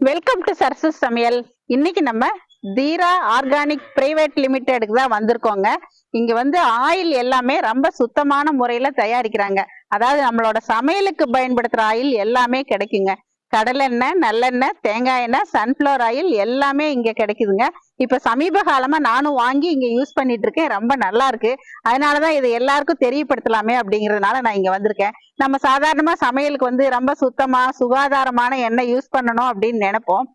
Welcome to சர்சஸ் சமையல் இன்னைக்கு நம்ம தீரா ஆர்கானிக் பிரைவேட் லிமிடெடுக்கு தான் வந்திருக்கோங்க. இங்க வந்து ஆயில் எல்லாமே ரொம்ப சுத்தமான முறையில தயாரிக்கிறாங்க. அதாவது நம்மளோட சமையலுக்கு பயன்படுத்துற ஆயில் எல்லாமே கிடைக்குங்க. கடலெண்ணெய் நல்லெண்ணெய் தேங்காய் எண்ணெய் சன்ஃப்ளவர் ஆயில் எல்லாமே இங்கே கிடைக்குதுங்க. இப்போ சமீப காலமாக நானும் வாங்கி இங்கே யூஸ் பண்ணிட்டு இருக்கேன். ரொம்ப நல்லா இருக்கு. அதனாலதான் இதை எல்லாருக்கும் தெரியப்படுத்தலாமே அப்படிங்கிறதுனால நான் இங்கே வந்திருக்கேன். நம்ம சாதாரணமாக சமையலுக்கு வந்து ரொம்ப சுத்தமாக சுகாதாரமான எண்ணெய் யூஸ் பண்ணணும் அப்படின்னு நினைப்போம்.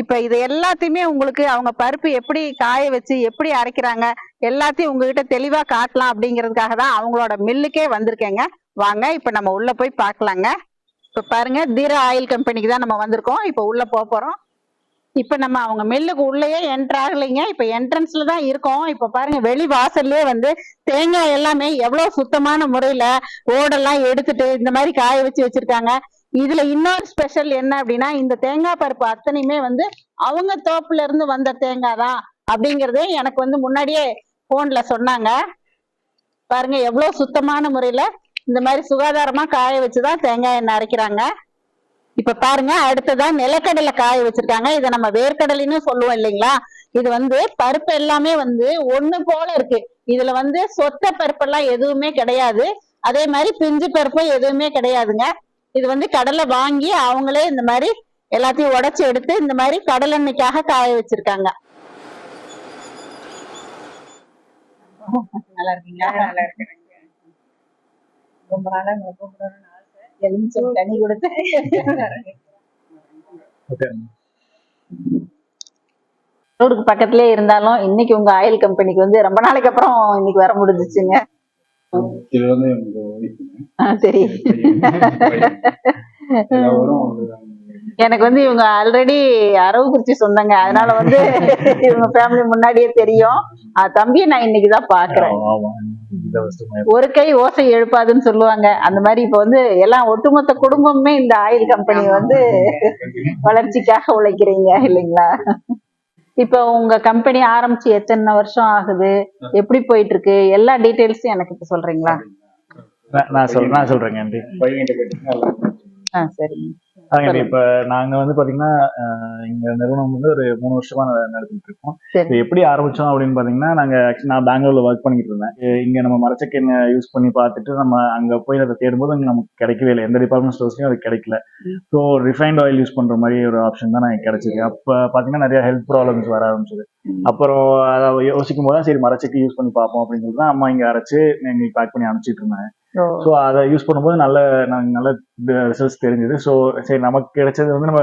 இப்ப இது எல்லாத்தையுமே உங்களுக்கு அவங்க பருப்பு எப்படி காய வச்சு எப்படி அரைக்கிறாங்க எல்லாத்தையும் உங்ககிட்ட தெளிவா காட்டலாம் அப்படிங்கிறதுக்காக தான் அவங்களோட மில்லுக்கே வந்திருக்கேங்க. வாங்க இப்ப நம்ம உள்ள போய் பார்க்கலாங்க. இப்ப பாருங்க தீர ஆயில் கம்பெனிக்கு தான் நம்ம வந்திருக்கோம். இப்ப உள்ள போக போறோம். இப்ப நம்ம அவங்க மில்லுக்கு உள்ளேயே என்ட்ரு ஆகலைங்க. இப்ப என்ட்ரன்ஸ்ல தான் இருக்கோம். இப்ப பாருங்க வெளி வாசல்லே வந்து தேங்காய் எல்லாமே எவ்வளவு சுத்தமான முறையில ஓடெல்லாம் எடுத்துட்டு இந்த மாதிரி காய வச்சு வச்சிருக்காங்க. இதுல இன்னொரு ஸ்பெஷல் என்ன அப்படின்னா இந்த தேங்காய் பருப்பு அத்தனையுமே வந்து அவங்க தோப்புல இருந்து வந்த தேங்காய் தான் அப்படிங்கறதே எனக்கு வந்து முன்னாடியே போன்ல சொன்னாங்க. பாருங்க எவ்வளவு சுத்தமான முறையில இந்த மாதிரி சுகாதாரமா காய வச்சுதான் தேங்காய் எண்ணெய் அரைக்கிறாங்க. இப்ப பாருங்க அடுத்ததா நிலக்கடலை காய வச்சிருக்காங்க. இதை நம்ம வேர்க்கடலைன்னு சொல்லுவோம் இல்லைங்களா? இது வந்து பருப்பு எல்லாமே வந்து ஒண்ணு போல இருக்கு. இதுல வந்து சொத்த பருப்பெல்லாம் எதுவுமே கிடையாது. அதே மாதிரி பிஞ்சு பருப்பும் எதுவுமே கிடையாதுங்க. இது வந்து கடலை வாங்கி அவங்களே இந்த மாதிரி எல்லாத்தையும் உடைச்சு எடுத்து இந்த மாதிரி கடலெண்ணெய்க்காக காய வச்சிருக்காங்க. நல்லா இருக்கீங்களா? நல்லா இருக்கிறேங்க ரொம்ப நாளா உங்களை கூப்பிடணும்னு ஆசை. எலுமிச்சம் தண்ணி கொடுத்து. ரோடுக்கு பக்கத்துலயே இருந்தாலும் இன்னைக்கு உங்க ஆயில் கம்பெனிக்கு வந்து ரொம்ப நாளைக்கு அப்புறம் இன்னைக்கு வர முடிஞ்சிச்சுங்க. இது வந்து சரி. எனக்கு வந்து இவங்க ஆல்ரெடி அரவக்குறிச்சி சொந்தங்க. அதனால வந்து இவங்க ஃபேமிலி முன்னாடியே தெரியும். தம்பியை நான் இன்னைக்கு தான் பாக்குறேன் ஒரு கை ஓசை எழுப்பாதுன்னு சொல்லுவாங்க. அந்த மாதிரி இப்ப வந்து எல்லாம் ஒட்டுமொத்த குடும்பமே இந்த ஆயில் கம்பெனி வந்து வளர்ச்சிக்காக உழைக்கிறீங்க இல்லைங்களா? இப்ப உங்க கம்பெனி ஆரம்பிச்சு எத்தனை வருஷம் ஆகுது? எப்படி போயிட்டு இருக்கு எல்லா டீடைல்ஸும் எனக்கு இப்ப சொல்றீங்களா? நான் நான் சொல் நான் சொல்றேங்க ஆ சரிங்க. இப்ப நாங்க வந்து பாத்தீங்கன்னா இங்க நிறுவனம் வந்து ஒரு மூணு வருஷமா நட- நடத்திட்டு இருக்கோம். இது எப்படி ஆரம்பிச்சோம் அப்படின்னு பாத்தீங்கன்னா நாங்க நான் பெங்களூர்ல ஒர்க் பண்ணிட்டு இருந்தேன். இங்க நம்ம மரச்சக்கெண்ணை யூஸ் பண்ணி பார்த்துட்டு நம்ம அங்க போய் அதை தேடும்போது அங்க நமக்கு கிடைக்கவே இல்லை. எந்த டிபார்ட்மெண்ட் ஸ்டோர்ஸ்லயும் அது கிடைக்கல. ஸோ ரிஃபைண்ட் ஆயில் யூஸ் பண்ற மாதிரி ஒரு ஆப்ஷன் தான் எனக்கு கிடைச்சது அப்ப பாத்தீங்கன்னா நிறைய ஹெல்த் ப்ராப்ளம்ஸ் வர ஆரம்பிச்சது. அப்புறம் அதை யோசிக்கும் போது சரி மரச்செக்கு யூஸ் பண்ணி பார்ப்போம் அப்படின்னு சொல்லிட்டு தான் அம்மா இங்க அரைச்சு எங்களுக்கு பேக் பண்ணி அனுப்பிச்சிட்டு இருந்தாங்க. ஓ, ஸோ அதை யூஸ் பண்ணும்போது நல்ல நல்ல ரிசல்ட்ஸ் தெரிஞ்சது. ஸோ சரி நமக்கு கிடைச்சது வந்து நம்ம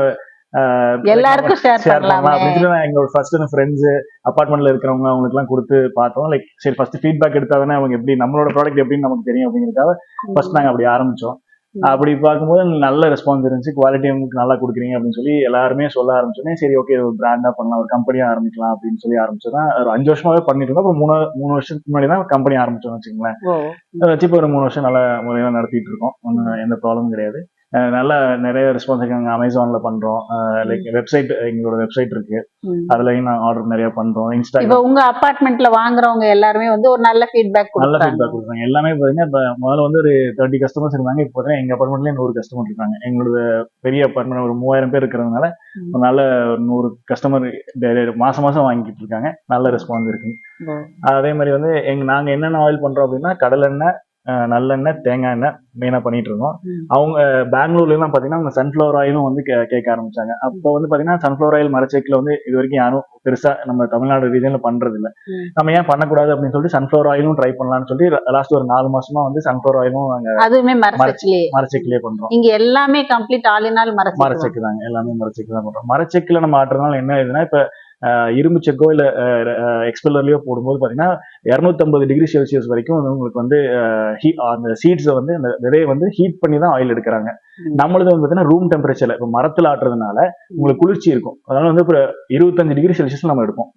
எல்லாருக்கும் ஷேர் பண்ணலாம். அப்படின்னு சொல்லி நான் எங்களோட ஃபர்ஸ்ட் ஃப்ரெண்ட்ஸ் அப்பார்ட்மெண்ட்ல இருக்கிறவங்க அவங்களுக்கு எல்லாம் கொடுத்து பார்த்தோம். லைக் சரி ஃபர்ஸ்ட் ஃபீட்பேக் எடுத்தா தானே அவங்க எப்படி நம்மளோட ப்ராடக்ட் எப்படின்னு நமக்கு தெரியும் அப்படிங்கிறதுக்காக ஃபர்ஸ்ட் நாங்க அப்படி ஆரம்பிச்சோம். அப்படி பார்க்கும்போது நல்ல ரெஸ்பான்ஸ் இருந்துச்சு. குவாலிட்டி நல்லா கொடுக்குறீங்க அப்படின்னு சொல்லி எல்லாருமே சொல்ல ஆரம்பிச்சோன்னே சரி ஓகே ஒரு பிராண்டா பண்ணலாம் ஒரு கம்பெனியா ஆரம்பிக்கலாம் அப்படின்னு சொல்லி ஆரம்பிச்சதான் ஒரு அஞ்சு வருஷமாவே பண்ணிட்டு இருந்தோம். அப்புறம் மூணு மூணு வருஷத்துக்கு முன்னாடி தான் கம்பெனி ஆரம்பிச்சோம்னு வச்சுங்களேன் ஓ, அதை வச்சு இப்போ ஒரு மூணு வருஷம் நல்ல முறையில நடத்திட்டு இருக்கோம். ஒன்றும் எந்த ப்ராப்ளமும் கிடையாது. நல்ல நிறைய ரெஸ்பான்ஸ் இருக்காங்க. அமேசான்ல பண்றோம். லைக் வெப்சைட் எங்களோட வெப்சைட் இருக்கு. அதுலயும் நான் ஆர்டர் நிறைய பண்றோம். இப்ப இன்ஸ்டாகிராம் உங்க அபார்ட்மெண்ட்ல வாங்குறவங்க எல்லாருமே வந்து ஒரு நல்ல ஃபீட்பேக் நல்ல ஃபீட்பேக் கொடுத்தாங்க எல்லாமே பாத்தீங்கன்னா இப்ப முதல்ல வந்து ஒரு தேர்ட்டி கஸ்டமர்ஸ் இருந்தாங்க. இப்போ பாத்தீங்கன்னா எங்க அப்பார்ட்மெண்ட்லயே நூறு கஸ்டமர் இருக்காங்க. எங்களோட பெரிய அப்பார்ட்மெண்ட் ஒரு மூவாயிரம் பேர் இருக்கிறதுனால. ஒரு நல்ல ஒரு நூறு கஸ்டமர் மாசம் மாசம் வாங்கிட்டு இருக்காங்க. நல்ல ரெஸ்பான்ஸ் இருக்கு. அதே மாதிரி வந்து எங்க நாங்க என்னென்ன ஆயில் பண்றோம் அப்படின்னா கடலெண்ணெய் நல்லெண்ணெய் தேங்காய் எண்ணெய் மெயினா பண்ணிட்டு இருக்கோம். அவங்க பெங்களூர்ல எல்லாம் பாத்தீங்கன்னா அவங்க சன்ஃபிளவர் ஆயிலும் வந்து கே- கேட்க ஆரம்பிச்சாங்க. அப்போ வந்து பாத்தீங்கன்னா சன்ஃபிளவர் ஆயில் மரச்செக்கில் வந்து இது வரைக்கும் யாரும் பெருசா நம்ம தமிழ்நாடு ரீஜன்ல பண்றது இல்ல. நம்ம ஏன் பண்ணக்கூடாது அப்படின்னு சொல்லிட்டு சன்ஃபிளவர் ஆயிலும் ட்ரை பண்ணலாம்னு சொல்லி லாஸ்ட் ஒரு நாலு மாசமா வந்து சன்ஃபிளவர் ஆயிலும் நாங்க அதுவுமே மரச்செக்கிலே பண்றோம். இங்க எல்லாமே கம்ப்ளீட் ஆல் இன் ஆல் மரசச்சு மரச்செக்கு தாங்க எல்லாமே மரச்செக்கு தான் பண்றோம். மரச்செக்கில் நம்ம ஆட்டுறதுனால என்ன ஆகுதுன்னா இப்ப இரும்பு செக்கோ இல்ல எக்ஸ்பெல்லர்லயோ போடும்போது பாத்தீங்கன்னா 250 டிகிரி செல்சியஸ் வரைக்கும் உங்களுக்கு வந்து heat- அந்த சீட்ஸை வந்து அந்த விதையை வந்து ஹீட் பண்ணி தான் ஆயில் எடுக்கிறாங்க. நம்மளது வந்து பாத்தீங்கன்னா ரூம் டெம்பரேச்சர்ல இப்போ மரத்துல ஆட்டுறதுனால உங்களுக்கு குளிர்ச்சி இருக்கும். அதனால வந்து இப்போ இருபத்தஞ்சு டிகிரி செல்சியஸ் நம்ம எடுப்போம்.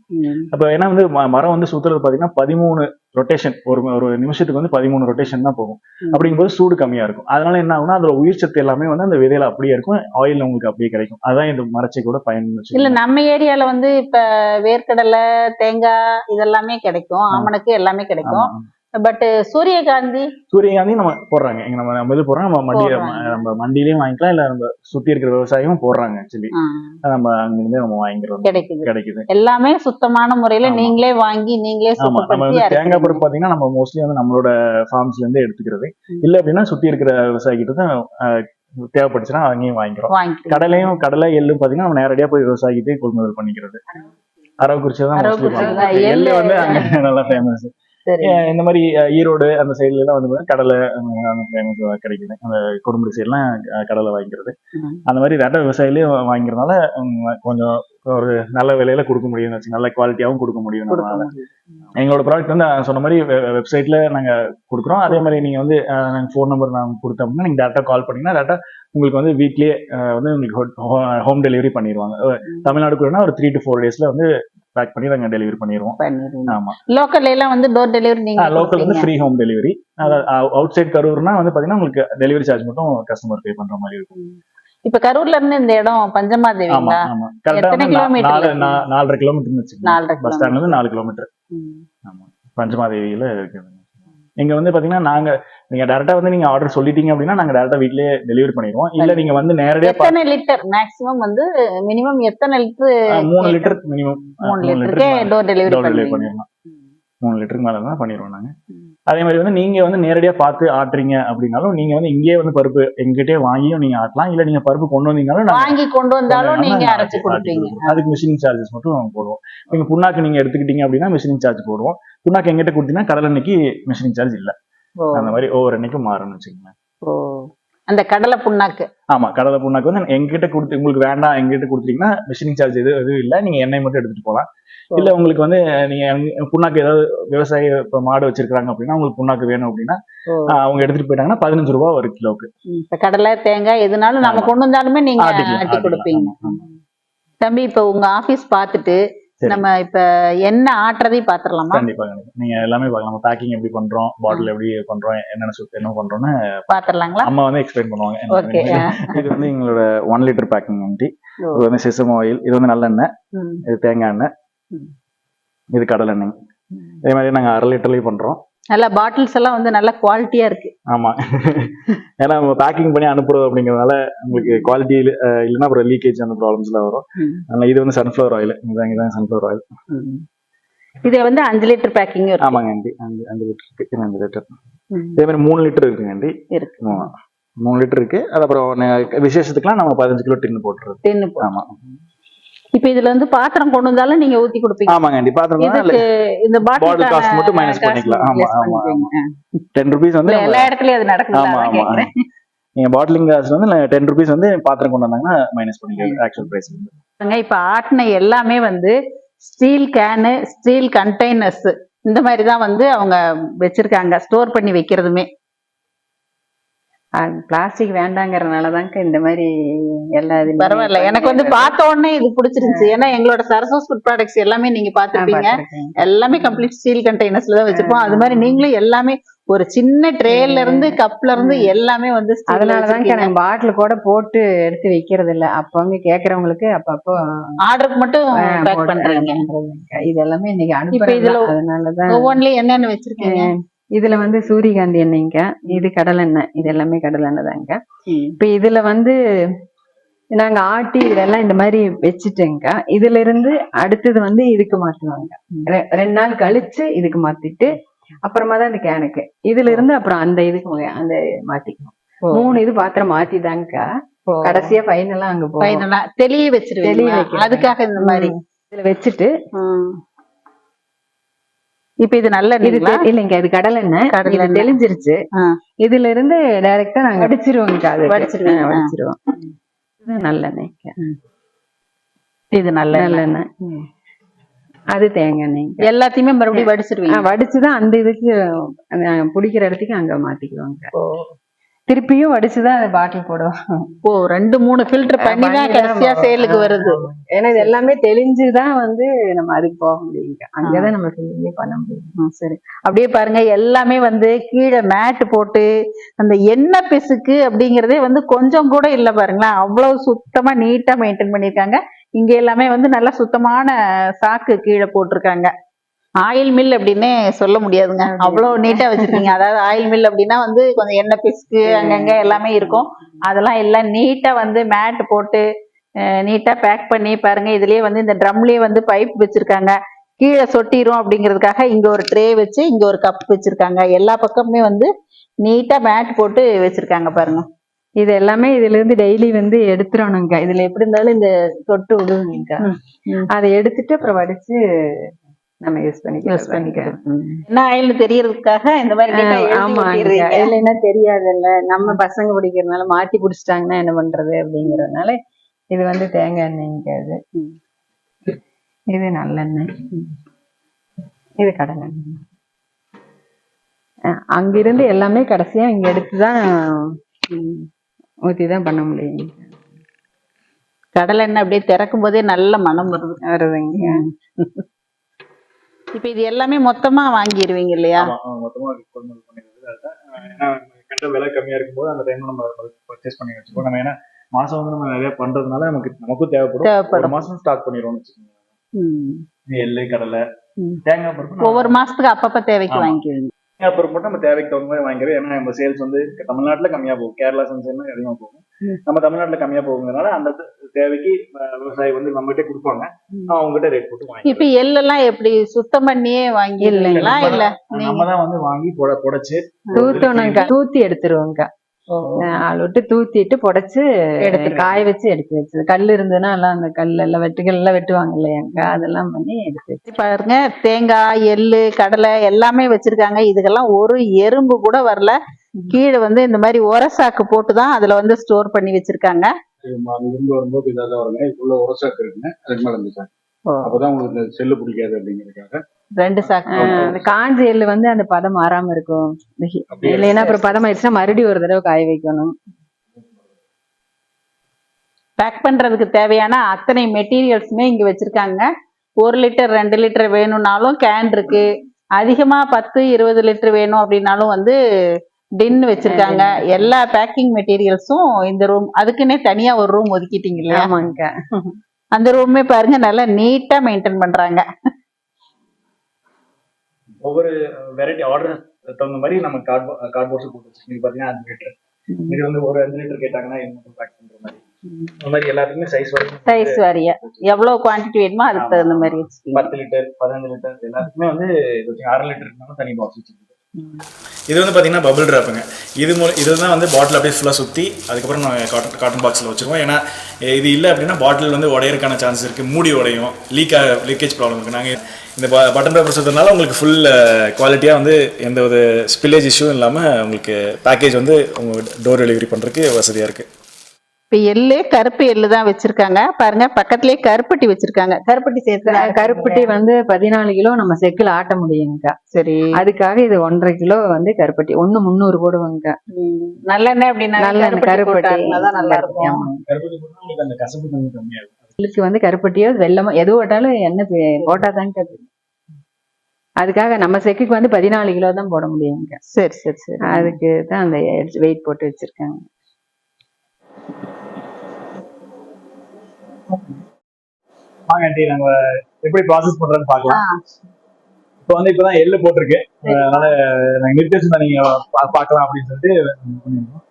அப்போ ஏன்னா வந்து மரம் வந்து சுத்துறது பாத்தீங்கன்னா பதிமூணு ரொட்டேஷன் ஒரு ஒரு நிமிஷத்துக்கு வந்து பதிமூணு ரொட்டேஷன் தான் போகும். அப்படிங்கும்போது சூடு கம்மியா இருக்கும். அதனால என்ன ஆகும்னா அதோட உயிர் சத்து எல்லாமே வந்து அந்த விதையில அப்படியே இருக்கும். ஆயில் உங்களுக்கு அப்படியே கிடைக்கும். அதான் இந்த மரச்செக்கோட பயன் இல்ல. நம்ம ஏரியால வந்து இப்ப வேர்க்கடலை தேங்காய் இதெல்லாமே கிடைக்கும். ஆமணக்கு எல்லாமே கிடைக்கும். பட் சூரியகாந்தி? சூரியகாந்தி நம்ம போடுறாங்க. இங்க நம்ம நம்ம இது போடுறோம். நம்ம மண்டியில. நம்ம மண்டியிலயும் வாங்கிக்கலாம். இல்ல நம்ம சுத்தி இருக்கிற விவசாயியும் போடுறாங்க ஆக்சுவலி நம்ம அங்கிருந்து நம்ம வாங்கிக்கிறோம். கிடைக்குது. கிடைக்குது. எல்லாமே சுத்தமான முறையில. நீங்களே வாங்கி நீங்களே ஆமா. நம்ம வந்து தேங்காய். பருப்பு பாத்தீங்கன்னா நம்ம மோஸ்ட்லி வந்து நம்மளோட ஃபார்ம்ஸ்ல இருந்து எடுத்துக்கிறது. இல்ல அப்படின்னா சுத்தி இருக்கிற விவசாயிகிட்ட தான் அஹ், தேவைப்பட்டுச்சுன்னா அங்கேயும் வாங்கிக்கிறோம். கடலையும் கடலை எள்ளு பாத்தீங்கன்னா நம்ம நேரடியா போய் விவசாயிகிட்டே கொள்முதல் பண்ணிக்கிறது. அரவக்குறிச்சி தான். தான். எள்ளு வந்து அங்க நல்லா ஃபேமஸ் இந்த மாதிரி ஈரோடு அந்த சைடுல எல்லாம் வந்து கடலை ஃபேமஸ் கிடைக்குது. அந்த கொடுமுடி சைட்லாம் கடலை வாங்கிக்கிறது. அந்த மாதிரி ரெட்ட விவசாயிலே வாங்கிறதுனால கொஞ்சம் ஒரு நல்ல விலையில கொடுக்க முடியும்னு வச்சு நல்ல குவாலிட்டியாவும் கொடுக்க முடியும். முடியும். எங்களோட ப்ராடக்ட் வந்து சொன்ன மாதிரி வெப்சைட்ல நாங்க கொடுக்குறோம். அதே மாதிரி நீங்க வந்து நாங்க ஃபோன் நம்பர் நாங்க கொடுத்தோம் அப்படின்னா நீங்க டேரக்டா கால் பண்ணீங்கன்னா டேரக்டா உங்களுக்கு வந்து வீக்லியே வந்து உங்களுக்கு ஹோம் டெலிவரி பண்ணிடுவாங்க. தமிழ்நாடுக்குள்ளனா ஒரு த்ரீ டு ஃபோர் டேஸ்ல வந்து பேக் பண்ணி நாங்க டெலிவரி பண்ணிடுவோம் ஆமா. லோக்கல்ல எல்லாம் வந்து டோர் டெலிவரி நீங்க லோக்கல் வந்து. Free home delivery outside கரூர்னா வந்து பாத்தீங்கன்னா உங்களுக்கு டெலிவரி சார்ஜ் மட்டும் கஸ்டமர் பே பண்ற மாதிரி இருக்கும். இப்ப கரூர்ல இருந்து இந்த இடம் கரெக்டா எத்தனை? நா- நாலரை கிலோமீட்டர் நாலரை பஸ் ஸ்டாண்ட்ல இருந்து நாலு கிலோமீட்டர். ஆமா. பஞ்சமாதேவியில இருக்குது. இங்க வந்து பாத்தீங்கன்னா நாங்க நீங்க டேரக்டா வந்து நீங்க ஆர்டர் சொல்லிட்டீங்க அப்படின்னா நாங்க டேரக்டா வீட்லயே டெலிவரி பண்ணிடுவோம். இல்ல நீங்க வந்து நேரடியா எத்தனை லிட்டர் மேக்ஸிமம் வந்து மினிமம் எத்தனை லிட்டர் மூணு லிட்டர் மினிமம் மூணு லிட்டருக்கே டோர் டெலிவரி பண்ணிடலாம். மூணு லிட்டருக்கு மேல தான் பண்ணிடுவோம் நாங்க. அதே மாதிரி வந்து நீங்க வந்து நேரடியா பார்த்து ஆட்டுறீங்க அப்படின்னாலும் நீங்க வந்து இங்கேயே வந்து பருப்பு எங்ககிட்டயே வாங்கியும் நீங்க ஆட்டலாம். இல்ல நீங்க பருப்பு கொண்டு வந்தீங்கனாலும் நாங்க வாங்கி கொண்டு வந்தாலும் நீங்க அரைச்சு கொடுப்பீங்க. அதுக்கு மிஷினிங் சார்ஜஸ் மட்டும் போடுவோம். நீங்க புண்ணாக்கு நீங்க எடுத்துக்கிட்டீங்க அப்படின்னா மிஷினிங் சார்ஜ் போடுவோம். புண்ணாக்கு எங்கிட்ட கொடுத்தீங்கன்னா கடல் அன்னைக்கு மிஷினிங் சார்ஜ் இல்ல. அந்த மாதிரி ஒவ்வொரு அன்னைக்கும் மாறும்னு வச்சுக்கோங்க ஓ. அந்த கடலை புண்ணாக்கு ஆமா கடலை புண்ணாக்கு வந்து எங்ககிட்ட கொடுத்து உங்களுக்கு வேண்டாம் எங்ககிட்ட கொடுத்தீங்கன்னா மிஷினிங் சார்ஜ் எதுவும் எதுவும் இல்ல நீங்க எண்ணெய் மட்டும் எடுத்துட்டு போகலாம். இல்ல உங்களுக்கு வந்து நீங்க புண்ணாக்கு ஏதாவது விவசாய இப்ப மாடு வச்சிருக்காங்க அப்படின்னா உங்களுக்கு புண்ணாக்கு வேணும் அப்படின்னா அவங்க எடுத்துட்டு போயிட்டாங்கன்னா பதினஞ்சு ரூபா ஒரு கிலோக்கு இப்ப கடலை தேங்காய் எதுனாலும் நம்ம. கொண்டு வந்தாலுமே நீங்க ஆட்டி. கொடுப்பீங்க. தம்பி இப்ப உங்க ஆபீஸ் பார்த்துட்டு சரி. நம்ம இப்ப என்ன ஆட்டுறதையும் பாத்துடலாமா கண்டிப்பா நீங்க எல்லாமே பார்க்கலாம் நம்ம பேக்கிங் எப்படி பண்றோம் பாட்டில் எப்படி பண்றோம் என்னென்ன சுத்து என்ன பண்றோம்னு பாத்துடலாங்களா அம்மா வந்து எக்ஸ்பிளைன் பண்ணுவாங்க. இது வந்து எங்களோட ஒன் லிட்டர் பேக்கிங் ஆண்டி இது வந்து சிசம் ஆயில் இது வந்து நல்லெண்ணெய் இது தேங்காய் எண்ணெய். இது கடலை எண்ணெய் இதே மாதிரி நாங்க அரை லிட்டர்லயும் பண்றோம். நல்ல பாட்டில்ஸ் எல்லாம் வந்து நல்ல குவாலிட்டியா இருக்கு. ஆமா. ஏன்னா நம்ம பேக்கிங் பண்ணி அனுப்புறோம் அப்படிங்கறதுனால உங்களுக்கு குவாலிட்டி இல்லைன்னா அப்புறம் லீக்கேஜ் அந்த ப்ராப்ளம்ஸ் எல்லாம் வரும். அதனால இது வந்து சன்ஃபிளவர் ஆயில் இதுதான் இதுதான் சன்ஃபிளவர் ஆயில் இது வந்து அஞ்சு லிட்டர் பேக்கிங் ஆமாங்க ஆண்டி. அஞ்சு அஞ்சு லிட்டர் இருக்கு. அஞ்சு லிட்டர். இதே மாதிரி மூணு லிட்டர் இருக்குங்க ஆண்டி. இருக்கு. மூணு லிட்டர் இருக்கு. அது அப்புறம் விசேஷத்துக்குலாம் நம்ம பதினஞ்சு கிலோ டின்னு போட்டுறது. டின்னு ஆமா. இப்ப இதுல வந்து பாத்திரம் கொண்டு வந்தாலும் நீங்க ஊத்தி கொடுப்பீங்க. ஆமாங்க ஆண்டி பாத்திரம் இதுக்கு இந்த பாட்டில் cost மட்டும் minus பண்ணிக்கலாம். ஆமா, ஆமா, டென் ருபீஸ் வந்து எல்லா இடத்துலயும் அது நடக்குது ஆமா ஆமா. நீங்க பாட்டிலிங் காசு வந்து டென் ருபீஸ் வந்து பாத்திரம் கொண்டு வந்தாங்கன்னா மைனஸ் பண்ணிக்கலாம் ஆக்சுவல் பிரைஸ் பாருங்க, இப்ப ஆட்டின எல்லாமே வந்து ஸ்டீல் கேனு ஸ்டீல் கண்டெய்னர்ஸ் இந்த மாதிரி தான் வந்து அவங்க வச்சிருக்காங்க ஸ்டோர் பண்ணி வைக்கிறதுமே. பிளாஸ்டிக் வேண்டாங்கறதுனால தாங்க இந்த மாதிரி எல்லா இதுலயுமே பரவாயில்ல. எனக்கு வந்து பார்த்த உடனே இது பிடிச்சிருந்துச்சு. ஏன்னா எங்களோட சரசோஸ் ஃபுட் ப்ராடக்ட்ஸ் எல்லாமே நீங்க பாத்துருப்பீங்க. எல்லாமே கம்ப்ளீட் ஸ்டீல் கண்டெய்னர்ஸ்ல தான் வச்சிருப்போம். அது மாதிரி நீங்களும் எல்லாமே ஒரு சின்ன ட்ரேல இருந்து கப்ல இருந்து எல்லாமே வந்து அதனாலதாங்க நான் பாட்டில் கூட போட்டு எடுத்து வைக்கிறது இல்ல. அப்பவங்க கேக்குறவங்களுக்கு அப்பப்போ ஆர்டருக்கு மட்டும் பேக் பண்றீங்க. இது எல்லாமே இன்னைக்கு இப்ப இதுல அதனாலதான். ஒவ்வொன்றுலயும் என்னென்ன வச்சிருக்கீங்க? இதுல வந்து சூரியகாந்தி எண்ணெய்ங்க இது கடலை எண்ணெய் இது எல்லாமே கடலை எண்ணெய் தாங்க. இப்ப இதுல வந்து நாங்க ஆட்டி இதெல்லாம் இந்த மாதிரி வச்சுட்டேங்க இதுல இருந்து அடுத்தது வந்து இதுக்கு மாத்துவாங்க ரெண்டு நாள் கழிச்சு இதுக்கு மாத்திட்டு அப்புறமா தான் இந்த கேனுக்கு இதுல இருந்து அப்புறம் அந்த இதுக்கு அந்த மாத்திக்கணும். மூணு இது பாத்திரம் மாத்திதாங்க ஓ. கடைசியா ஃபைனலா அங்க ஆ தெளிய வைக்கிறேன். அதுக்காக இந்த மாதிரி. இதுல வச்சுட்டு. இப்ப இது நல்ல இது இல்லைங்க இது கடலை எண்ணெய். எண்ணெய். தெளிஞ்சிருச்சு. இதுல இருந்து டைரக்டா நாங்க வடிச்சிருவோங்க அது. வடிச்சிருவீங்க. வடிச்சிருவோம். இது நல்லெண்ணெய்ங்க இது நல்ல நல்லெண்ணெய் அது தேங்காய் எண்ணெய்ங்க எல்லாத்தையுமே மறுபடியும் வடிச்சிருவீங்க. வடிச்சுதான் அந்த இதுக்கு பிடிக்கிற இடத்துக்கு அங்க மாத்திக்குவாங்க திருப்பியும் வடிச்சுதான் அந்த பாட்டில் போடுவோம் ஓ ரெண்டு மூணு ஃபில்டர் பண்ணி தான் கடைசியா சேலுக்கு வருது. ஏன்னா இது எல்லாமே தெளிஞ்சுதான் வந்து நம்ம அதுக்கு போக முடியுங்க அங்கதான் நம்ம ஃபில்லிங்கே பண்ண முடியும். சரி. அப்படியே பாருங்க எல்லாமே வந்து கீழே மேட் போட்டு அந்த எண்ணெய் பிசுக்கு அப்படிங்கறதே வந்து கொஞ்சம் கூட இல்ல பாருங்களேன். அவ்வளவு சுத்தமா நீட்டா மெயின்டைன் பண்ணிருக்காங்க இங்க எல்லாமே வந்து நல்லா சுத்தமான சாக்கு கீழே போட்டிருக்காங்க. ஆயில் மில் அப்படின்னே சொல்ல முடியாதுங்க. அவ்வளவு நீட்டா வச்சிருக்கீங்க. அதாவது ஆயில் மில் அப்படின்னா வந்து கொஞ்சம் எண்ணெய் பிசுக்கு அங்கங்க எல்லாமே இருக்கும். அதெல்லாம் எல்லாம் நீட்டா வந்து மேட் போட்டு நீட்டா பேக் பண்ணி பாருங்க. இதுலயே வந்து இந்த ட்ரம்லயே வந்து பைப் வச்சிருக்காங்க. கீழே சொட்டிரும் அப்படிங்கிறதுக்காக இங்க ஒரு ட்ரே வச்சு இங்க ஒரு கப் வச்சிருக்காங்க. எல்லா பக்கமுமே வந்து நீட்டா மேட் போட்டு வச்சிருக்காங்க பாருங்க. இது எல்லாமே இதுல இருந்து டெய்லி வந்து எடுத்துடணுங்க இதுல எப்படி இருந்தாலும் இந்த தொட்டு விடுவீங்க. அதை எடுத்துட்டு அப்புறம் வடிச்சு நம்ம யூஸ் பண்ணிக்கலாம் என்ன ஆயில்னு தெரியறதுக்காக இந்த மாதிரி ஆமா என்ன தெரியாதுல்ல. நம்ம பசங்க பிடிக்கிறதுனால மாட்டி பிடிச்சிட்டாங்கன்னா என்ன பண்றது அப்படிங்கறதுனால இது வந்து தேங்காய் எண்ணெய்ங்க அது ம். இது நல்லெண்ணெய். இது கடலெண்ணெய் அங்கிருந்து எல்லாமே கடைசியா இங்க எடுத்துதான் ஊத்தி தான் பண்ண முடியும். கடலை எண்ணெய் அப்படியே திறக்கும் போதே நல்ல மனம் வருது. வருதுங்க. இப்ப இது எல்லாமே மொத்தமா வாங்கிடுவீங்க இல்லையா? மொத்தமா கொள்முதல் பண்ணிடுறது ஏன்னா கண்ட விலை கம்மியா இருக்கும்போது அந்த டைம்ல நம்ம பர்ச்சேஸ் பண்ணி வச்சுப்போம். நம்ம ஏன்னா மாசம் வந்து நம்ம நிறைய பண்றதுனால நமக்கு நமக்கும் தேவைப்படும். ஒரு மாசம் ஸ்டாக் பண்ணிடுவோம்னு வச்சுக்கோங்க. எள்ளு கடலை. தேங்காய் பருப்பு ஒவ்வொரு மாசத்துக்கு அப்பப்ப தேவைக்கு. வாங்கிக்குவீங்க பருப்பு மட்டும் நம்ம தேவைக்கு தகுந்த மாதிரி வாங்கிக்கிறோம் ஏன்னா நம்ம சேல்ஸ் வந்து தமிழ்நாட்டுல கம்மியா போகும். கேரளா சன்சைட்னா அதிகமா போகும். நம்ம தமிழ்நாட்டுல கம்மியா போகுங்கிறதுனால அந்த தேவைக்கு விவசாயி வந்து நம்மகிட்ட கொடுப்பாங்க. ம். அவங்க கிட்ட ரேட் போட்டு வாங்கி இப்ப எள்ளெல்லாம் எப்படி சுத்தம் பண்ணியே வாங்கிடுவீங்களா இல்ல நீங்க நம்ம தான் வந்து வாங்கி புட புடைச்சு தூத்தணுங்க தூத்தி எடுத்துருவோங்க விட்டு தூத்திட்டு புடைச்சு எடுத்துருவீங்க. காய வச்சு எடுத்து வச்சது. கல் இருந்ததுன்னா எல்லாம் அந்த கல் எல்லாம் வெட்டுகள் எல்லாம் வெட்டுவாங்க இல்லையாங்க அதெல்லாம் பண்ணி எடுத்து வச்சு. பாருங்க தேங்காய் எள்ளு கடலை எல்லாமே வச்சிருக்காங்க. இதுக்கெல்லாம் ஒரு எறும்பு கூட வரல. கீழே வந்து இந்த மாதிரி உரசாக்கு போட்டு தான் அதுல வந்து ஸ்டோர் பண்ணி வச்சிருக்காங்க. இருந்து வரும்போது இதாக தான் வருங்க. இதுக்குள்ள உரசாக்கு இருக்குங்க. அதுக்கு மேல இந்த சாக்கு. ஓ. அப்பதான் உங்களுக்கு செல்லு பிடிக்காது அப்படிங்கிறதுக்காக ரெண்டு சாக்கு. ஆஹ் அந்த காஞ்ச எள்ளு வந்து அந்த பதம் மாறாம இருக்கும். இல்லைன்னா அப்புறம் பதம் ஆயிடுச்சுன்னா மறுபடியும் ஒரு தடவை காய வைக்கணும். பேக் பண்றதுக்கு தேவையான அத்தனை மெட்டீரியல்ஸுமே இங்க வச்சிருக்காங்க. ஒரு லிட்டர் ரெண்டு லிட்டர் வேணும்னாலும் கேன் இருக்கு. அதிகமா பத்து இருபது லிட்டர் வேணும் அப்படின்னாலும் வந்து டின் வச்சிருக்காங்க. எல்லா பேக்கிங் மெட்டீரியல்ஸும் இந்த ரூம் அதுக்குன்னே தனியா ஒரு ரூம் ஒதுக்கிட்டீங்க இல்லையா? ஆமாங்க. அந்த ரூமே பாருங்க நல்லா நீட்டா மெயின்டைன் பண்றாங்க. ஒவ்வொரு வெரைட்டி ஆர்டர் தகுந்த மாதிரி நம்ம கார்ட் கார்ட்போர்ட்ஸ் போட்டு வச்சிருக்கோம். நீங்க பாத்தீங்கன்னா அஞ்சு லிட்டர் இது வந்து ஒரு அஞ்சு லிட்டர் கேட்டாங்கன்னா இது மட்டும் பேக் பண்ற மாதிரி. அந்த மாதிரி எல்லாத்துக்குமே சைஸ் வரும் சைஸ் வாரியா எவ்வளவு குவாண்டிட்டி வேணுமோ அதுக்கு தகுந்த மாதிரி பத்து லிட்டர் பதினஞ்சு லிட்டர் எல்லாத்துக்குமே வந்து அரை லிட்டர் தனி பாக்ஸ் வச்சிருக்கோம். இது வந்து பார்த்தீங்கன்னா பபிள் ட்ராப்புங்க இது மூ இதுதான் வந்து பாட்டில் அப்படியே ஃபுல்லாக சுற்றி அதுக்கப்புறம் நாங்கள் காட்டன் காட்டன் பாக்ஸில் வச்சுருவோம். ஏன்னா இது இல்லை அப்படின்னா பாட்டில் வந்து உடையறக்கான சான்ஸ் இருக்குது மூடி உடையும். லீக் லீக்கேஜ் ப்ராப்ளம் இருக்குது நாங்கள் இந்த பட்டன் பேப்பர் சுற்றுறதுனால உங்களுக்கு ஃபுல் குவாலிட்டியாக வந்து எந்த ஒரு ஸ்பில்லேஜ் இஷ்யூ இல்லாமல் உங்களுக்கு பேக்கேஜ் வந்து உங்கள் டோர் டெலிவரி பண்ணுறதுக்கு வசதியாக இருக்குது இப்ப எள்ளு கருப்பு எள்ளு தான் வச்சிருக்காங்க. பாருங்க பக்கத்துலயே கருப்பட்டி வச்சிருக்காங்க. கருப்பட்டி சேர்த்து கருப்பட்டி வந்து பதினாலு கிலோ நம்ம செக்கில் ஆட்ட முடியுங்க சரி. அதுக்காக இது ஒன்றரை கிலோ வந்து கருப்பட்டி. ஒண்ணு முந்நூறு போடுவாங்க. நல்லெண்ணெய் அப்படின்னா நல்ல கருப்பட்டி நல்லா இருக்கும். ஆமாங்க. கருப்பட்டி போட்டால் உங்களுக்கு அந்த கசப்பு தன்மை கம்மியாக இருக்கும். எள்ளுக்கு வந்து கருப்பட்டியோ வெள்ளமோ எது போட்டாலும் எண்ணெய் பே- போட்டாதாங்க அது அதுக்காக நம்ம செக்குக்கு வந்து பதினாலு கிலோ தான் போட முடியுங்க சரி சரி சரி. அதுக்கு தான் அந்த வெயிட் போட்டு வச்சிருக்காங்க. வாங்க ஆண்டி நம்ம எப்படி ப்ராசஸ் பண்றோம்னு பார்க்கலாம். இப்போ வந்து இப்பதான் எள்ளு போட்டிருக்கு. அதனால நாங்க நிறுத்தி தான் நீங்க பா- பார்க்கலாம் அப்படின்னு சொல்லிட்டு பண்ணிருக்கோம்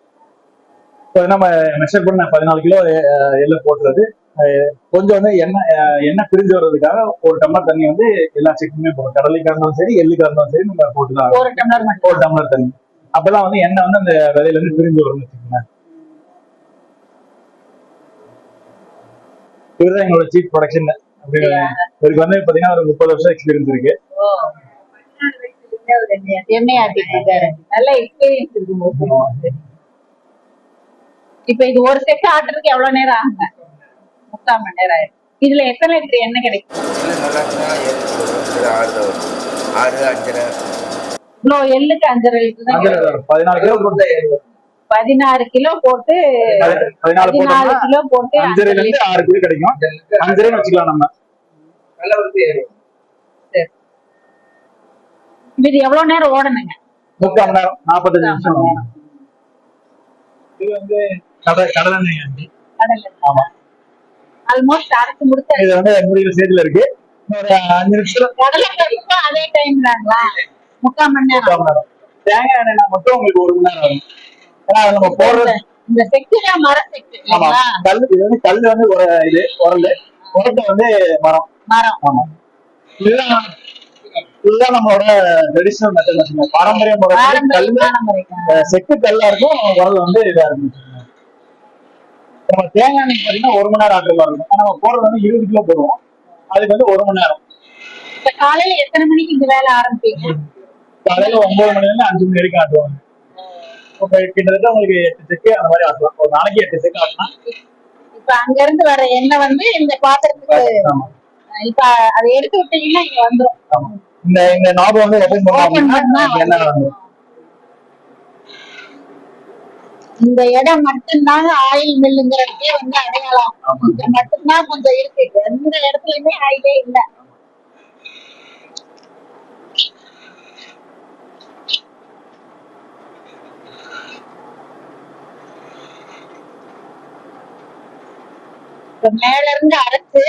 இப்போ நம்ம மெஷர் பண்ண பதினாலு கிலோ எள்ளு போட்டுறது கொஞ்சம் வந்து எண்ணெய் எண்ணெய் பிரிஞ்சு வர்றதுக்காக ஒரு டம்ளர் தண்ணி வந்து எல்லா செக்குமே போடும் கடலைக்காக இருந்தாலும் சரி எள்ளுக்காக இருந்தாலும் சரி நம்ம போட்டுதான் ஒரு டம்ளர் மட்டும். ஒரு டம்ளர் தண்ணி. அப்பதான் வந்து எண்ணெய் வந்து அந்த விதையில இருந்து பிரிஞ்சு வரும்னு வச்சுக்கோங்க இதுதான் எங்களோட சீப் ப்ரொடக்ஷன் இதுக்கு வந்து பாத்தீங்கன்னா ஒரு முப்பது வருஷம் எக்ஸ்பீரியன்ஸ் இருக்கு நல்ல எக்ஸ்பீரியன்ஸ். இப்ப இது ஒரு செட் ஆட்டுறதுக்கு எவ்வளவு நேரம் ஆகுங்க முக்கால் மணி நேரம் ஆயிடும் இதுல எத்தனை லிட்டர் எண்ணெய் கிடைக்கும் எள்ளுக்கு அஞ்சரை லிட்டர் தான் பதினாலு கிலோ போட்டு பதினாறு கிலோ போட்டு பதினாலு கிலோ போட்டு அஞ்சரைல அஞ்சரை இருந்து ஆறு கிலோ கிடைக்கும். அஞ்சரைன்னு வச்சுக்கலாம் நம்ம. இது எவ்வளவு நேரம் ஓடணுங்க? முக்கால் மணி நேரம் நாற்பத்தஞ்சு நிமிஷம் இது வந்து கடை கடலெண்ணெய் ஆண்டி. கடல்ல ஆமா. ஆல்மோஸ்ட் அரைச்சு முடிச்ச இது வந்து முடிகிற ஸ்டேஜ்ல இருக்கு. ஒரு அஞ்சு நிமிஷத்துல கடலைப்பருப்பு அதே டைம் தாங்களா? முக்கால் மணி நேரம். தேங்காய் எண்ணெய் மட்டும் உங்களுக்கு ஒரு மணி நேரம் ஆகும். அது நம்ம போடுறது இந்த செக்குனா மர செக்கு ஆமா. கல் இது வந்து கல் வந்து ஒரு இது உரல். உரத்தை வந்து மரம். மரம். ஆமா. இதுதான் இதுதான் நம்மளோட ட்ரெடிஷனல் மெத்தட் பாரம்பரிய முறை கல் செக்கு கல்லா இருக்கும் உரல் வந்து இதா இருக்கும். நம்ம தேங்காய் எண்ணெய் பாத்தீங்கன்னா ஒரு மணி நேரம் ஆட்டுல இருக்கும். நம்ம போடுறது வந்து இருபது கிலோ போடுவோம். அதுக்கு வந்து ஒரு மணி நேரம். காலையில எத்தனை மணிக்கு இந்த வேலை ஆரம்பிப்பீங்க? காலையில ஒன்பது மணில இருந்து அஞ்சு மணி வரைக்கும் ஆட்டுவாங்க கிட்டத்தட்ட உங்களுக்கு எட்டு செக்கு அந்த மாதிரி ஆட்டலாம் ஒரு நாளைக்கு எட்டு செக்கு ஆட்டலாம் இப்ப அங்க இருந்து வர எண்ணெய் வந்து இந்த பாத்திரத்துக்கு இப்ப அதை எடுத்து விட்டீங்கன்னா இங்க வந்துரும். இந்த இந்த நாபம் வந்து ஓபன் பண்ணா வந்து இந்த இடம் மட்டும்தான் ஆயில் மில்லுங்கிறதுக்கே வந்து அடையாளம். இங்க மட்டும்தான் கொஞ்சம் இருக்கு. எந்த இடத்துலயுமே ஆயிலே இல்ல. இப்ப மேல இருந்து அரைச்சு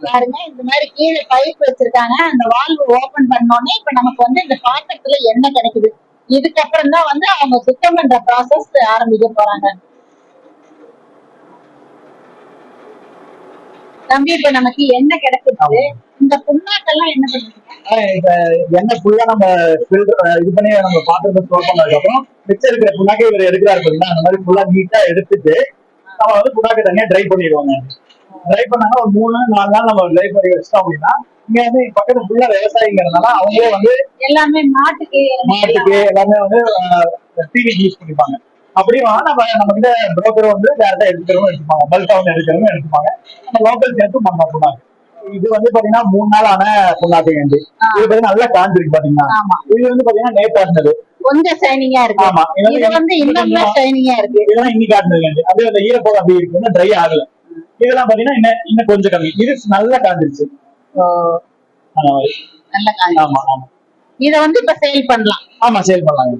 பாருங்க இந்த மாதிரி கீழே பைப் வச்சிருக்காங்க. அந்த வால்வு ஓபன் பண்ணோடனே இப்ப நமக்கு வந்து இந்த பாத்திரத்துல எண்ணெய் கிடைக்குது. இதுக்கப்புறம் தான் வந்து அவங்க சுத்தம் பண்ற ப்ராசஸ் ஆரம்பிக்க போறாங்க. தம்பி இப்ப நமக்கு எண்ணெய் கிடைச்சிருச்சு இந்த புண்ணாக்கெல்லாம் என்ன பண்ணுவீங்க? எண்ணெய் ஃபுல்லா நம்ம இது பண்ணி நம்ம பாத்திரத்தை ஸ்டோர் பண்ணதுக்கு அப்புறம் மிச்சம் இருக்கிற புண்ணாக்கை இவர் எடுக்கிறாரு பாத்தீங்கன்னா அந்த மாதிரி ஃபுல்லா நீட்டா எடுத்துட்டு நம்ம வந்து புண்ணாக்கை தனியா ட்ரை பண்ணிடுவாங்க. ட்ரை பண்ணாங்க. ஒரு மூணு நாலு நாள் நம்ம ட்ரை பண்ணி வச்சிட்டோம் அப்படின்னா இங்க வந்து பக்கத்துல ஃபுல்லா விவசாயிங்கிறதுனால அவங்களே வந்து எல்லாமே மாட்டுக்கு மாட்டுக்கு எல்லாமே வந்து டிவிக்கு யூஸ் பண்ணிப்பாங்க. அப்படியும் நம்ம நம்ம கிட்ட புரோக்கர் வந்து டேரக்டா எடுக்கிறவங்க எடுத்துப்பாங்க. பல்கா வந்து எடுக்கிறவங்க எடுத்துப்பாங்க. நம்ம லோக்கல் சேர்த்து நம்ம புண்ணாக்கு இது வந்து பாத்தீங்கன்னா மூணு நாள் ஆன புண்ணாக்கு வேண்டி இது பாத்தீங்கன்னா நல்லா காஞ்சிருக்கு பாத்தீங்கன்னா இது வந்து பாத்தீங்கன்னா நேத்து ஆட்டினது கொஞ்சம் ஷைனிங்கா இருக்கு. ஆமா. இது வந்து இன்னும் ஷைனிங்கா இருக்கு. இதெல்லாம் இன்னைக்கு ஆட்டினது வேண்டி அப்படியே அந்த ஈரப்போகம் அப்படி இருக்கு. ட்ரை ஆகல. இதெல்லாம் பாத்தீங்கன்னா இன்னும் இன்னும் கொஞ்சம் கம்மி. இது நல்லா காஞ்சிருச்சு நல்ல ஆமா ஆமா. இத வந்து இப்ப சேல் பண்ணலாம். ஆமா சேல் பண்ணலாங்க.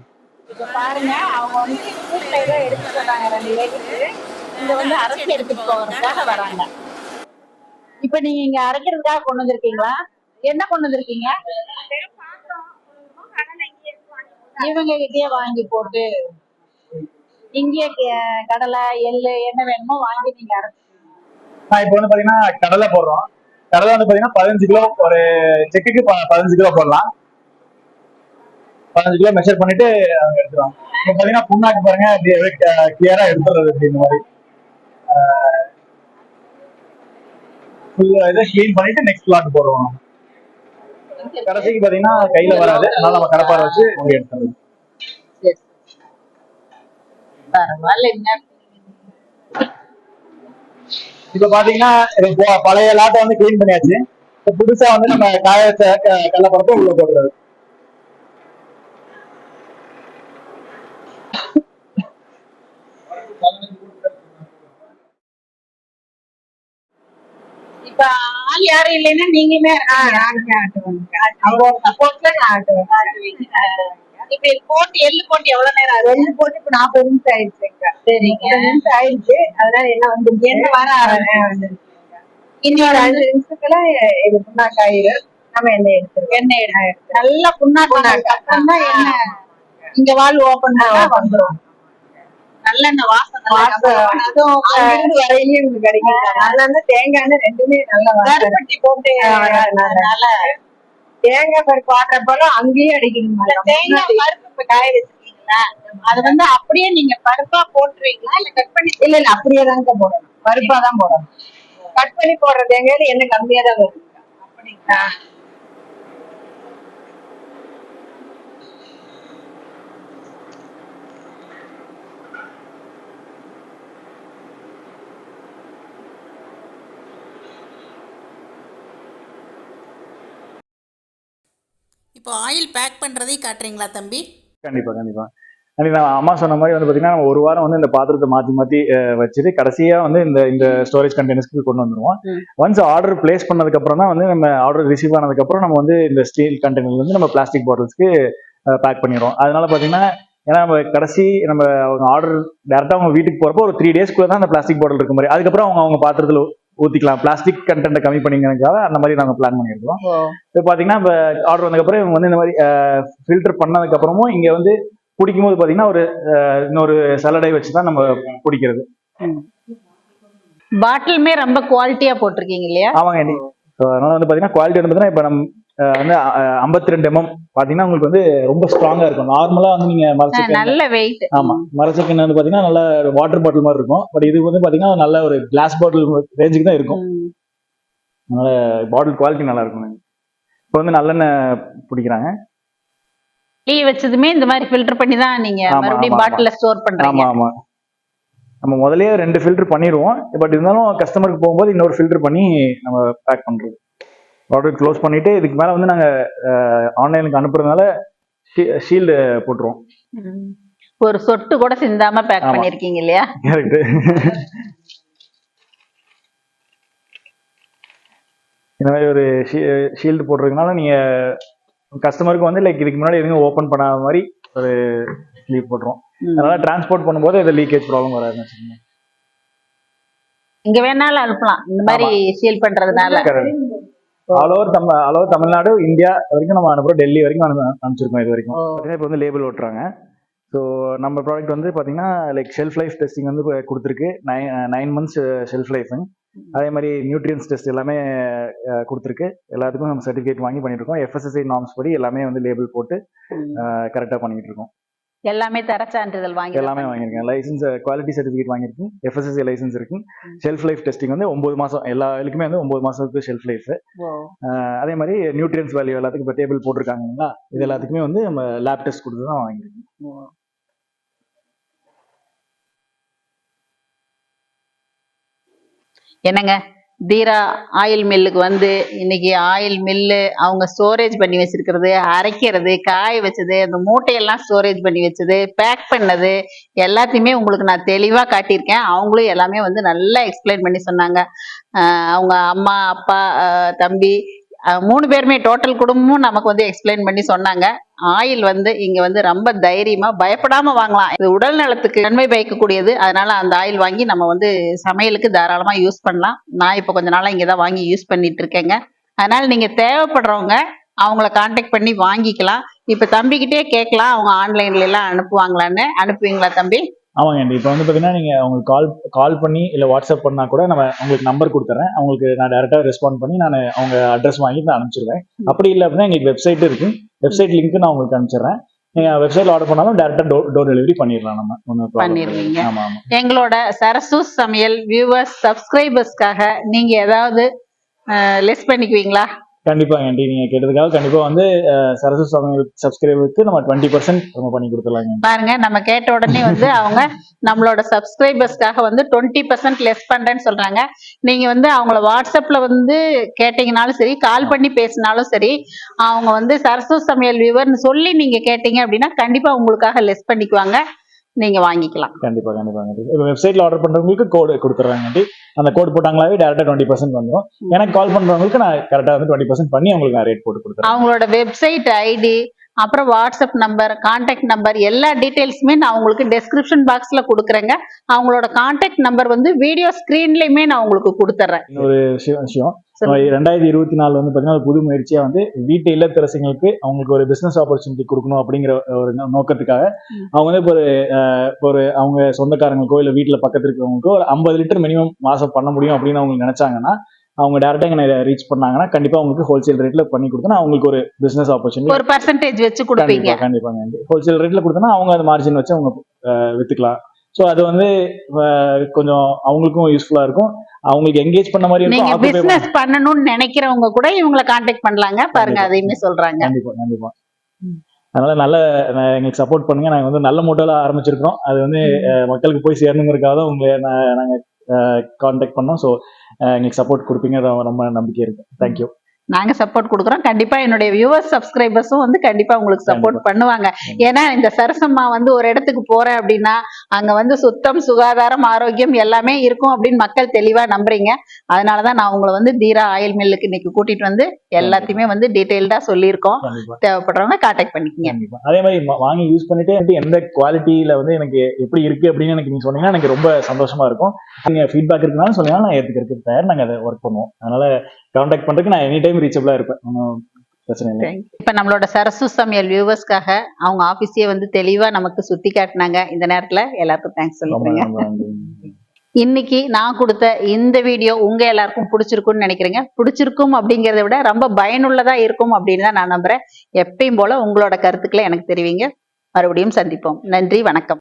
இப்ப பாருங்க அவங்க வந்து ஸ்கூல்ல ஏதோ எடுத்து சொன்னாங்க ரெண்டு லேடிஸ் இங்க வந்து அரைச்சி எடுத்துட்டு போறதுக்காக வராங்க. இப்ப நீங்க இங்க அரைக்கிறதுக்காக கொண்டு வந்திருக்கீங்களா? என்ன கொண்டு வந்திருக்கீங்க? இவங்க கிட்டயே வாங்கி போட்டு இங்கேயே கடலை எள்ளு என்ன வேணுமோ வாங்கி நீங்க அரைச்சு நான் இப்போ வந்து பாத்தீங்கன்னா கடலை போடுறோம். கடலை வந்து பாத்தீங்கன்னா பதினஞ்சு கிலோ ஒரு செக்குக்கு ப- பதினஞ்சு கிலோ போடலாம். பதினஞ்சு கிலோ மெஷர் பண்ணிட்டு அவங்க எடுத்துருவாங்க இப்போ பாத்தீங்கன்னா புண்ணாக்கு பாருங்க அப்படியே கிளியரா எடுத்துறது இந்த மாதிரி. ஃபுல்லா இதை க்ளீன் பண்ணிட்டு நெக்ஸ்ட் பிளாட் போடுவோம். கடைசிக்கு பாத்தீங்கன்னா கையில வராது. அதனால நம்ம கடப்பாரை வச்சு இங்க எடுத்துருவோம் சரி. இப்ப பாத்தீங்கன்னா பழைய லாட்டை வந்து க்ளீன் பண்ணியாச்சு. இப்ப புதுசா வந்து நம்ம காய வச்ச க- கடலைப்பருப்பை உள்ள போடுறது. இப்ப ஆள் யாரும் இல்லைன்னா நீங்களுமே சப்போர்ட்ல நான் ஆட்டுவேன். இப்ப இது போட்டு எள்ளு போட்டு எவ்வளவு நேரம் ஆகுது? எள்ளு போட்டு இப்ப நாற்பது நிமிஷம் ஆயிடுச்சுங்க சரிங்க. நிமிஷம் ஆயிடுச்சு. அதனால என்ன வந்து என்ன வர ஆரம்பிச்சு? இன்னொரு அஞ்சு நிமிஷத்துல இது புண்ணாக்காயிரு நம்ம எண்ணெய் எடுத்துருவோம். எண்ணெய் எடுத்து. நல்லா புண்ணாக்கு அப்புறம் தான் எண்ணெய் இங்க வால் ஓபன் பண்ணா வந்துரும். நல்லெண்ணெய் வாசனை உங்களுக்கு கிடைக்கும் நல்லெண்ணெய் தேங்காய் ரெண்டுமே நல்ல போட்டு அதனால தேங்காய் பருப்பு ஆட்டுறப்போ அங்கேயே அடிக்கணும் தேங்காய் பருப்பு இப்ப காய வச்சிருக்கீங்களா அது வந்து அப்படியே நீங்க பருப்பா போட்டுருவீங்களா இல்ல கட் பண்ணி இல்ல இல்ல அப்படியே தாங்க போடணும். பருப்பா தான் போடணும். கட் பண்ணி போடுற தேங்காயில எண்ணெய் கம்மியா தான் வரும் அப்படிங்களா? இப்போ ஆயில் பேக் பண்ணுறதை காட்டுறீங்களா தம்பி? கண்டிப்பா கண்டிப்பா. கண்டிப்பா அம்மா சொன்ன மாதிரி வந்து பாத்தீங்கன்னா நம்ம ஒரு வாரம் வந்து இந்த பாத்திரத்தை மாத்தி அஹ், வச்சுட்டு கடைசியா வந்து இந்த இந்த ஸ்டோரேஜ் கண்டெய்னர்ஸ்க்கு கொண்டு வந்துருவோம். ஒன்ஸ் ஆர்டர் பிளேஸ் பண்ணதுக்கு அப்புறம் தான் வந்து நம்ம ஆர்டர் ரிசீவ் ஆனதுக்கு அப்புறம் நம்ம வந்து இந்த ஸ்டீல் கண்டெய்னர்ல இருந்து நம்ம பிளாஸ்டிக் பாட்டில்ஸ்க்கு பேக் பண்ணிடுவோம் அதனால பாத்தீங்கன்னா ஏன்னா நம்ம கடைசி நம்ம அவங்க ஆர்டர் டேரக்டா அவங்க வீட்டுக்கு போறப்போ ஒரு த்ரீ டேஸ்க்குள்ள தான் அந்த பிளாஸ்டிக் பாட்டில் இருக்க மாதிரி அதுக்கப்புறம் அவங்க அவங்க பாத்திரத்துல ஊத்திக்கலாம். பிளாஸ்டிக் கண்டென்ட் கம்மி பண்ணிக்கிறதுக்காக அந்த மாதிரி நாங்க பிளான் பண்ணியிருக்கோம். இப்போ பாத்தீங்கன்னா இப்போ ஆர்டர் வந்ததுக்கப்புறம் இவங்க வந்து இந்த மாதிரி ஃபில்டர் பண்ணதுக்கு அப்புறமும் இங்க வந்து பிடிக்கும் போது பாத்தீங்கன்னா ஒரு இன்னொரு சலடை வச்சு தான் நம்ம பிடிக்கிறது பாட்டிலுமே ரொம்ப குவாலிட்டியா போட்டிருக்கீங்க இல்லையா? ஆமாங்க அதனால வந்து பாத்தீங்கன்னா குவாலிட்டி வந்து பாத்தீங்கன்னா இப்போ நம்ம வந்து ஐம்பத்தி ரெண்டு எம்எம் பாத்தீங்கன்னா உங்களுக்கு வந்து ரொம்ப ஸ்ட்ராங்கா இருக்கும். நார்மலா வந்து நீங்க மரச்சிக்கன் நல்ல வெயிட் ஆமா. மரச்சிக்கன் வந்து பாத்தீங்கன்னா நல்ல வாட்டர் பாட்டில் மாதிரி இருக்கும். பட் இது வந்து பாத்தீங்கன்னா நல்ல ஒரு கிளாஸ் பாட்டில் ரேஞ்சுக்கு தான் இருக்கும். பாட்டில் குவாலிட்டி நல்லா இருக்கும் இப்போ வந்து நல்லெண்ணெய் பிடிக்கிறாங்க. டீ வச்சதுமே இந்த மாதிரி ஃபில்டர் பண்ணி தான் நீங்க மறுபடியும் பாட்டில ஸ்டோர் பண்றீங்க. ஆமா ஆமா. நம்ம முதல்லயே ரெண்டு ஃபில்டர் பண்ணிடுவோம். பட் இருந்தாலும் கஸ்டமருக்கு போகும்போது இன்னொரு ஃபில்டர் பண்ணி நம்ம பேக் பண்றது. ப்ராடக்ட் க்ளோஸ் பண்ணிட்டு இதுக்கு மேல வந்து நாங்க ஆன்லைனுக்கு அனுப்புறதுனால ஷீல்டு போட்டுருவோம். ஒரு சொட்டு கூட சிந்தாம பேக். பண்ணிருக்கீங்க இல்லையா? கரெக்ட் இந்த மாதிரி ஒரு ஷீல்டு போடுறதுனால நீங்க கஸ்டமருக்கு வந்து லைக் இதுக்கு முன்னாடி எதுவும் ஓப்பன் பண்ணாத மாதிரி ஒரு ஸ்லீவ் போட்டுரும். அதனால டிரான்ஸ்போர்ட் பண்ணும்போது இது லீக்கேஜ் ப்ராப்ளம் வச்சுக்கோங்க. இங்க வேணாலும் அனுப்பலாம். இந்த மாதிரி சீல் பண்றதுனால. All over Tamil all over Tamil Nadu India வரைக்கும் நம்ம அனுப்புறோம் டெல்லி வரைக்கும் அனு- அனுப்பிச்சிருக்கோம் இது வரைக்கும். இப்போ வந்து லேபிள் ஓட்டுறாங்க. ஸோ நம்ம ப்ராடக்ட் வந்து பார்த்தீங்கன்னா லைக் ஷெல்ஃப் லைஃப் டெஸ்டிங் வந்து இப்ப கொடுத்துருக்கு. Nine nine months shelf life அதே மாதிரி நியூட்ரியன்ஸ் டெஸ்ட் எல்லாமே அஹ், கொடுத்துருக்கு. எல்லாத்துக்கும் நம்ம சர்டிஃபிகேட் வாங்கி பண்ணிட்டு இருக்கோம். எஃப்எஸ்எஸ்ஐ நார்ம்ஸ் படி எல்லாமே வந்து லேபிள் போட்டு. கரெக்டாக பண்ணிட்டு இருக்கோம். எல்லாமே தர சான்றிதழ் வாங்கி எல்லாமே வாங்கியிருக்கேன். லைசன்ஸ் குவாலிட்டி சர்டிஃபிகேட் வாங்கியிருக்கேன். எஃப்எஸ்எஸ்ஐ லைசன்ஸ் இருக்கு. ஷெல்ஃப் லைஃப் டெஸ்டிங் வந்து ஒன்பது மாதம் எல்லா இதுக்குமே வந்து ஒன்பது மாதத்துக்கு ஷெல்ஃப் லைஃப். அதே மாதிரி நியூட்ரியன்ஸ் வேல்யூ எல்லாத்துக்கும் இப்போ டேபிள் போட்டிருக்காங்க இல்லைங்களா? இது எல்லாத்துக்குமே வந்து நம்ம லேப் டெஸ்ட் கொடுத்து தான் வாங்கியிருக்கோம். என்னங்க? தீரா ஆயில் மில்லுக்கு வந்து இன்னைக்கு ஆயில் மில்லு அவங்க ஸ்டோரேஜ் பண்ணி வச்சிருக்கிறது அரைக்கிறது காய வச்சது அந்த மூட்டையெல்லாம் ஸ்டோரேஜ் பண்ணி வச்சது பேக் பண்ணது எல்லாத்தையுமே உங்களுக்கு நான் தெளிவாக காட்டியிருக்கேன். அவங்களும் எல்லாமே வந்து நல்லா எக்ஸ்பிளைன் பண்ணி சொன்னாங்க. அவங்க அம்மா அப்பா தம்பி மூணு பேருமே டோட்டல் குடும்பமும் நமக்கு வந்து எக்ஸ்பிளைன் பண்ணி சொன்னாங்க. ஆயில் வந்து இங்க வந்து ரொம்ப தைரியமா பயப்படாம வாங்கலாம். இது உடல் நலத்துக்கு நன்மை பயக்கக்கூடியது. அதனால அந்த ஆயில் வாங்கி நம்ம வந்து சமையலுக்கு தாராளமா யூஸ் பண்ணலாம். நான் இப்போ கொஞ்ச நாளா இங்க தான் வாங்கி யூஸ் பண்ணிட்டு இருக்கேங்க. அதனால நீங்க தேவைப்படுறவங்க அவங்கள காண்டாக்ட் பண்ணி வாங்கிக்கலாம். இப்ப தம்பிக்கிட்டே கேட்கலாம். அவங்க ஆன்லைன்ல எல்லாம் அனுப்புவாங்களான்னு. அனுப்புவீங்களா தம்பி? ஆமாங்க இப்போ வந்து பார்த்தீங்கன்னா நீங்கள் அவங்களுக்கு கால் கால் பண்ணி இல்லை வாட்ஸ்அப் பண்ணா கூட நம்ம உங்களுக்கு நம்பர் கொடுத்துட்றேன் அவங்களுக்கு நான் டேரெக்டாக ரெஸ்பாண்ட் பண்ணி நான் அவங்க அட்ரஸ் வாங்கி நான் அனுப்பிச்சிடுவேன் அப்படி இல்லை அப்படின்னா எங்களுக்கு வெப்சைட் இருக்கு. வெப்சைட் லிங்க் நான் உங்களுக்கு அனுப்பிச்சிடுறேன். நீங்கள் வெப்சைட்ல ஆர்டர் பண்ணாலும் டேரெக்டாக டோர் டோர் டெலிவரி பண்ணிடலாம் நம்ம. ஒன்றும் பண்ணிடுவீங்க. எங்களோட சரசு சமையல் வியூவர்ஸ் சப்ஸ்கிரைபர்ஸ்க்காக நீங்க ஏதாவது லெஸ் பண்ணிக்குவீங்களா? கண்டிப்பாக ஆண்டி நீங்க கேட்டதுக்காக கண்டிப்பா வந்து சரஸ்வ சுவாமி சமையல் சப்ஸ்கிரைபருக்கு நம்ம டுவெண்ட்டி பர்சன்ட் நம்ம பண்ணி கொடுத்துடலாங்க. பாருங்க நம்ம கேட்ட உடனே வந்து அவங்க நம்மளோட சப்ஸ்கிரைபர்ஸ்க்காக வந்து டுவெண்ட்டி பர்சன்ட் லெஸ் பண்றேன்னு சொல்றாங்க. நீங்க வந்து அவங்கள வாட்ஸ்அப்ல வந்து கேட்டீங்கனாலும் சரி கால் பண்ணி பேசினாலும் சரி அவங்க வந்து சரஸ்வ சமையல் வியூவர்னு சொல்லி நீங்க கேட்டீங்க அப்படின்னா கண்டிப்பா உங்களுக்காக லெஸ் பண்ணிக்குவாங்க. நீங்க வாங்கிக்கலாம். கண்டிப்பா கண்டிப்பா இப்போ வெப்சைட்ல ஆர்டர் பண்றவங்களுக்கு கோடு கொடுத்துட்றாங்க ஆண்டி அந்த கோட் போட்டாங்களாவே டேரக்டா டுவெண்ட்டி பர்சன்ட் வந்துடும் எனக்கு கால் பண்றவங்களுக்கு நான் கரெக்டா வந்து டுவெண்ட்டி பர்சன்ட் பண்ணி அவங்களுக்கு நான் ரேட் போட்டு கொடுத்துறேன். அவங்களோட வெப்சைட் ஐடி அப்புறம் வாட்ஸ்அப் நம்பர் கான்டாக்ட் நம்பர் எல்லா டீடைல்ஸுமே நான் உங்களுக்கு டெஸ்கிரிப்ஷன் பாக்ஸ்ல கொடுக்குறேங்க. அவங்களோட கான்டாக்ட் நம்பர் வந்து வீடியோ ஸ்கிரீன்லயுமே நான் உங்களுக்கு கொடுத்துட்றேன் இன்னொரு விஷயம். ரெண்டாயிரத்தி இருபத்தி நாலு வந்து பாத்தீங்கன்னா புது முயற்சியா வந்து வீட்டு இல்லத்தரசிங்களுக்கு அவங்களுக்கு ஒரு பிசினஸ் ஆப்பர்ச்சுனிட்டி கொடுக்கணும் அப்படிங்கிற ஒரு நோக்கத்துக்காக. அவங்க வந்து இப்போ ஒரு ஒரு அவங்க சொந்தக்காரங்களுக்கோ இல்ல வீட்டுல பக்கத்துல இருக்கிறவங்களுக்கோ ஒரு ஐம்பது லிட்டர் மினிமம் மாசம் பண்ண முடியும் அப்படின்னு அவங்க நினைச்சாங்கன்னா அவங்க டேரக்டா எங்க ரீச் பண்ணாங்கன்னா கண்டிப்பா அவங்களுக்கு ஹோல்சேல் ரேட்ல பண்ணி கொடுத்தா அவங்களுக்கு ஒரு பிசினஸ் ஆப்பர்ச்சுனிட்டி ஒரு பர்சன்டேஜ் வச்சு கொடுப்பீங்க. கண்டிப்பா கண்டிப்பாங்க ஹோல்சேல் ரேட்ல கொடுத்தனா அவங்க அந்த மார்ஜின் வச்சு அவங்க வித்துக்கலாம். ஸோ அது வந்து கொஞ்சம் அவங்களுக்கும் யூஸ்ஃபுல்லா இருக்கும். அவங்களுக்கு என்கேஜ் பண்ண மாதிரி இருக்கும் பிசினஸ் பண்ணணும்னு நினைக்கிறவங்க கூட இவங்களை கான்டாக்ட் பண்ணலாங்க. பாருங்க. அதையுமே சொல்றாங்க. கண்டிப்பா கண்டிப்பா. அதனால நல்ல எங்களுக்கு சப்போர்ட் பண்ணுங்க. நாங்க வந்து நல்ல மோட்டோல ஆரம்பிச்சிருக்கோம் அது வந்து மக்களுக்கு போய் சேரணுங்கிறதுக்காக தான் உங்களை நாங்க கான்டாக்ட் பண்ணோம். ஸோ எங்களுக்கு சப்போர்ட் கொடுப்பீங்க ரொம்ப- ரொம்ப நம்பிக்கை இருக்கு. தேங்க்யூ நாங்க சப்போர்ட் கொடுக்குறோம். கண்டிப்பா என்னுடைய வியூவர்ஸ் சப்ஸ்கிரைபர்ஸும் வந்து கண்டிப்பா உங்களுக்கு சப்போர்ட். பண்ணுவாங்க. ஏன்னா இந்த சரசம்மா வந்து ஒரு இடத்துக்கு போறேன் அப்படின்னா அங்க வந்து சுத்தம் சுகாதாரம் ஆரோக்கியம் எல்லாமே இருக்கும் அப்படின்னு மக்கள் தெளிவா நம்புறீங்க. அதனாலதான் நான் உங்களை வந்து தீரா ஆயில் மில்லுக்கு இன்னைக்கு கூட்டிட்டு வந்து எல்லாத்தையுமே வந்து டீடைல்டா சொல்லியிருக்கோம். தேவைப்படுறவங்க கான்டாக்ட் பண்ணிக்கங்க. அதே மாதிரி வாங்கி யூஸ் பண்ணிட்டு எந்த குவாலிட்டியில வந்து எனக்கு எப்படி இருக்கு அப்படின்னு எனக்கு நீங்க சொன்னீங்கன்னா எனக்கு ரொம்ப சந்தோஷமா இருக்கும். நீங்க ஃபீட்பேக் இருக்குனாலும் சொன்னீங்கன்னா நான் ஏத்துக்கிறதுக்கு தயார். நாங்க அதை ஒர்க் பண்ணுவோம். அதனால கான்டாக்ட் பண்றதுக்கு நான் எனி டைம் ரீச்சபிளா இருப்பேன். ஒன்றும் பிரச்சனை இல்லை. இப்ப நம்மளோட சரசு சமையல் வியூவர்ஸ்க்காக அவங்க ஆபீஸே வந்து தெளிவா நமக்கு சுத்தி காட்டினாங்க இந்த நேரத்துல. எல்லாருக்கும் தேங்க்ஸ் நன்றி. இன்னைக்கு நான் கொடுத்த இந்த வீடியோ உங்க எல்லாருக்கும் பிடிச்சிருக்கும்னு நினைக்கிறேங்க. பிடிச்சிருக்கும் அப்படிங்கறத விட ரொம்ப பயனுள்ளதா இருக்கும் அப்படின்னு தான் நான் நம்புறேன். எப்பயும் போல உங்களோட கருத்துக்களை எனக்கு தெரிவிங்க. மறுபடியும் சந்திப்போம். நன்றி வணக்கம்.